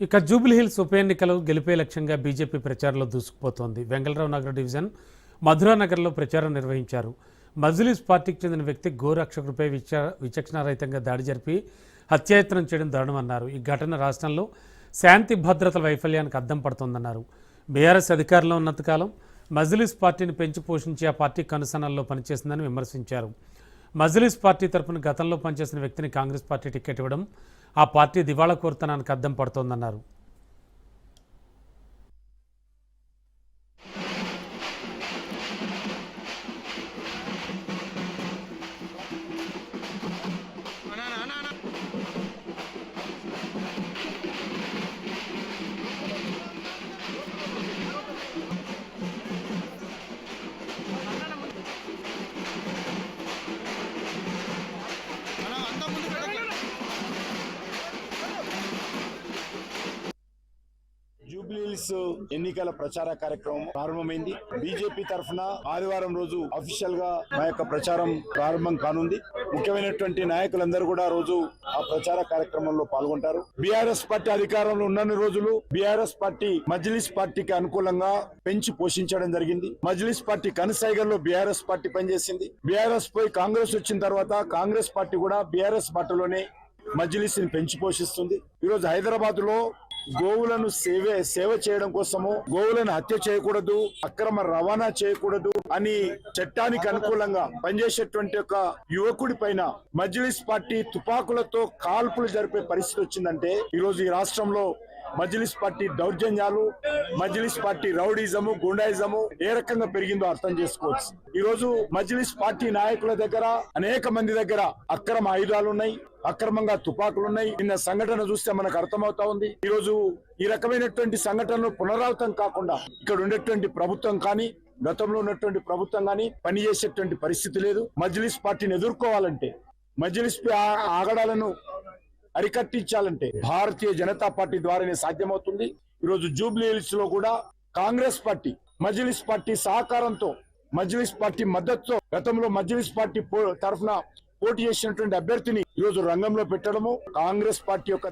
ఇక జూబ్లీహిల్స్ ఉప ఎన్నికలు గెలిపే లక్ష్యంగా బీజేపీ ప్రచారంలో దూసుకుపోతోంది. వెంగళరావు నగర్ డివిజన్ మధురానగర్లో ప్రచారం నిర్వహించారు. మజ్లీస్ పార్టీకి చెందిన వ్యక్తి గోరక్షకుడిపై విచ విచక్షణారహితంగా దాడి జరిపి హత్యాయత్నం చేయడం దారుణమన్నారు. ఈ ఘటన రాష్ట్రంలో శాంతి భద్రతల వైఫల్యానికి అద్దం పడుతోందన్నారు. బీఆర్ఎస్ అధికారంలో ఉన్నంతకాలం మజ్లీస్ పార్టీని పెంచి పోషించి ఆ పార్టీ కనుసనల్లో పనిచేసిందని విమర్శించారు. మజ్లీస్ పార్టీ తరపున గతంలో పనిచేసిన వ్యక్తిని కాంగ్రెస్ పార్టీ టికెట్ ఇవ్వడం ఆ పార్టీ దివాళా కోరుతనానికి అద్దం పడుతోందన్నారు. జూబ్లీహిల్స్ ఎన్నికల ప్రచార కార్యక్రమం ప్రారంభమైంది. బీజేపీ తరఫున ఆదివారం రోజు అఫీషియల్గా మా యొక్క ప్రచారం ప్రారంభం కానుంది. ముఖ్యమైనటువంటి నాయకులందరూ కూడా రోజు ఆ ప్రచార కార్యక్రమంలో పాల్గొంటారు. బీఆర్ఎస్ పార్టీ అధికారంలో ఉన్నన్ని రోజులు బీఆర్ఎస్ పార్టీ మజ్లిస్ పార్టీకి అనుకూలంగా పెంచి పోషించడం జరిగింది. మజ్లిస్ పార్టీ కనసాయిగల్లో బీఆర్ఎస్ పార్టీ పనిచేసింది. బీఆర్ఎస్ పోయి కాంగ్రెస్ వచ్చిన తర్వాత కాంగ్రెస్ పార్టీ కూడా బీఆర్ఎస్ పార్టీలోనే మజ్లిస్ని పెంచి పోషిస్తుంది. ఈరోజు హైదరాబాద్లో గోవులను సేవ సేవ చేయడం కోసము గోవులను హత్య చేయకూడదు అక్రమ రవాణా చేయకూడదు అని చట్టానికి అనుకూలంగా పనిచేసేటువంటి ఒక యువకుడి పైన మజ్లిస్ పార్టీ తుపాకులతో కాల్పులు జరిపే పరిస్థితి వచ్చిందంటే ఈ రోజు ఈ రాష్ట్రంలో మజ్లిస్ పార్టీ దౌర్జన్యాలు మజ్లిస్ పార్టీ రౌడీజము గుండాయిజము ఏ రకంగా పెరిగిందో అర్థం చేసుకోవచ్చు. ఈ రోజు మజ్లిస్ పార్టీ నాయకుల దగ్గర అనేక మంది దగ్గర అక్రమ ఆయుధాలు ఉన్నాయి అక్రమంగా తుపాకులు ఉన్నాయి నిన్న సంఘటన చూస్తే మనకు అర్థమవుతా ఉంది. ఈ రోజు ఈ రకమైనటువంటి సంఘటనలు పునరావృతం కాకుండా ఇక్కడ ఉండేటువంటి ప్రభుత్వం కానీ గతంలో ఉన్నటువంటి ప్రభుత్వం కానీ పనిచేసేటువంటి పరిస్థితి లేదు. మజ్లిస్ పార్టీని ఎదుర్కోవాలంటే మజ్లిస్ ఆగడాలను అరికట్టించాలంటే భారతీయ జనతా పార్టీ ద్వారానే సాధ్యమవుతుంది. ఈరోజు జూబ్లీ హిల్స్లో కూడా కాంగ్రెస్ పార్టీ మజ్లిస్ పార్టీ సహకారంతో మజ్లిస్ పార్టీ మద్దతుతో గతంలో మజ్లిస్ పార్టీ పో- తరఫున పోటీ చేసినటువంటి అభ్యర్థిని ఈరోజు రంగంలో పెట్టడము కాంగ్రెస్ పార్టీ యొక్క